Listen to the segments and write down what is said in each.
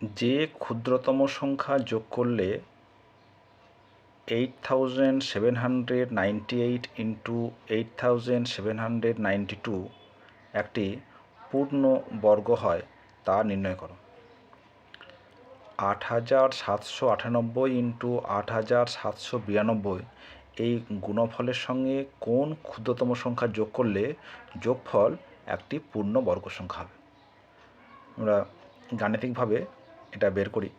যে ক্ষুদ্রতম সংখ্যা যোগ করলে eight thousand seven hundred ninety eight into eight thousand seven hundred ninety two একটি পূর্ণ বর্গ হয় তা নির্ণয় করো। আট হাজার সাতশো আটানব্বই ইন্টু আট হাজার সাতশো বিরানব্বই এই গুণফলের সঙ্গে কোন ক্ষুদ্রতম সংখ্যা যোগ করলে যোগফল একটি পূর্ণ বর্গ সংখ্যা হবে? আমরা গাণিতিকভাবে এটা বের করি।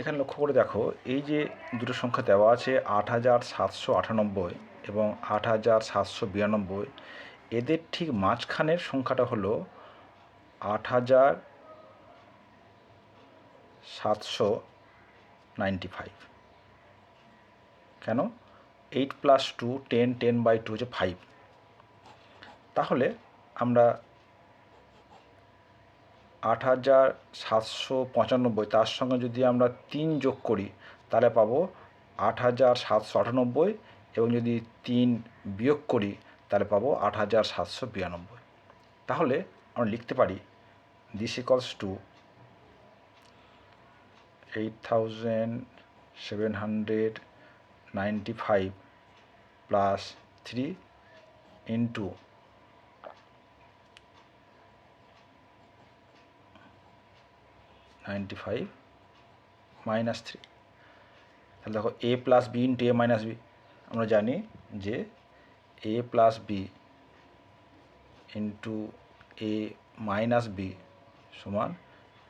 এখানে লক্ষ্য করে দেখো, এই যে দুটো সংখ্যা দেওয়া আছে আট হাজার সাতশো আটানব্বই এবং আট হাজার সাতশো বিরানব্বই, এদের ঠিক মাঝখানের সংখ্যাটা হলো আট হাজার সাতশো নাইনটি ফাইভ। কেন? Eight plus two, ten ten by two হচ্ছে ফাইভ। তাহলে আমরা আট হাজার সাতশো পঁচানব্বই। তার সঙ্গে যদি আমরা তিন যোগ করি, তাহলে পাবো আট হাজার সাতশো আটানব্বই এবং যদি তিন বিয়োগ করি, তাহলে পাবো আট হাজার সাতশো বিরানব্বই। তাহলে আমরা লিখতে পারি this equals to eight thousand seven hundred ninety five plus three into ninety five minus three তাহলে দেখো A plus B into A minus B আমরা জানি যে A plus B into A minus B সমান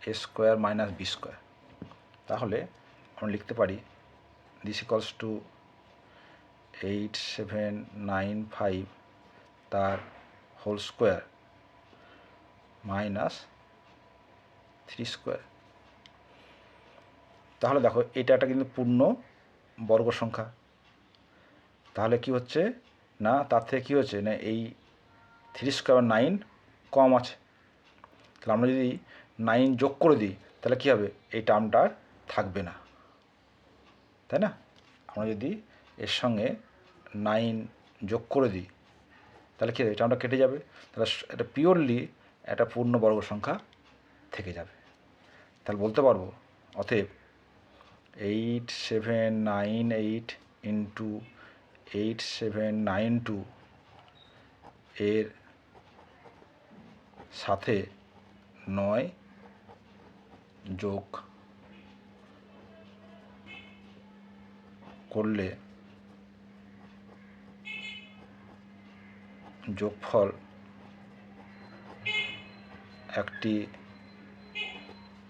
A square minus B square তাহলে আমরা লিখতে পারি this equals to eight seven nine five তার whole square minus three square তাহলে দেখো, এটা একটা কিন্তু পূর্ণ বর্গ সংখ্যা। তাহলে কি হচ্ছে? না, তার থেকে কী হচ্ছে? না, এই থ্রি স্কোয়ার নাইন কম আছে। তাহলে আমরা যদি নাইন যোগ করে দিই, তাহলে কী হবে? এই টার্মটা আর থাকবে না। তাই না? আমরা যদি এর সঙ্গে নাইন যোগ করে দিই, তাহলে কী হবে? এই টার্মটা কেটে যাবে। তাহলে এটা পিওরলি একটা পূর্ণ বর্গ সংখ্যা থেকে যাবে। তাহলে বলতে পারব, অতএব eight seven nine eight into eight seven nine two এর সাথে নয় যোগ করলে যোগফল একটি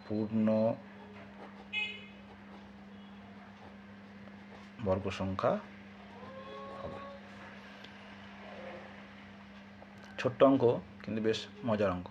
পূর্ণ বর্গ সংখ্যা হবে। ছোট্ট অঙ্ক কিন্তু বেশ মজার অঙ্ক।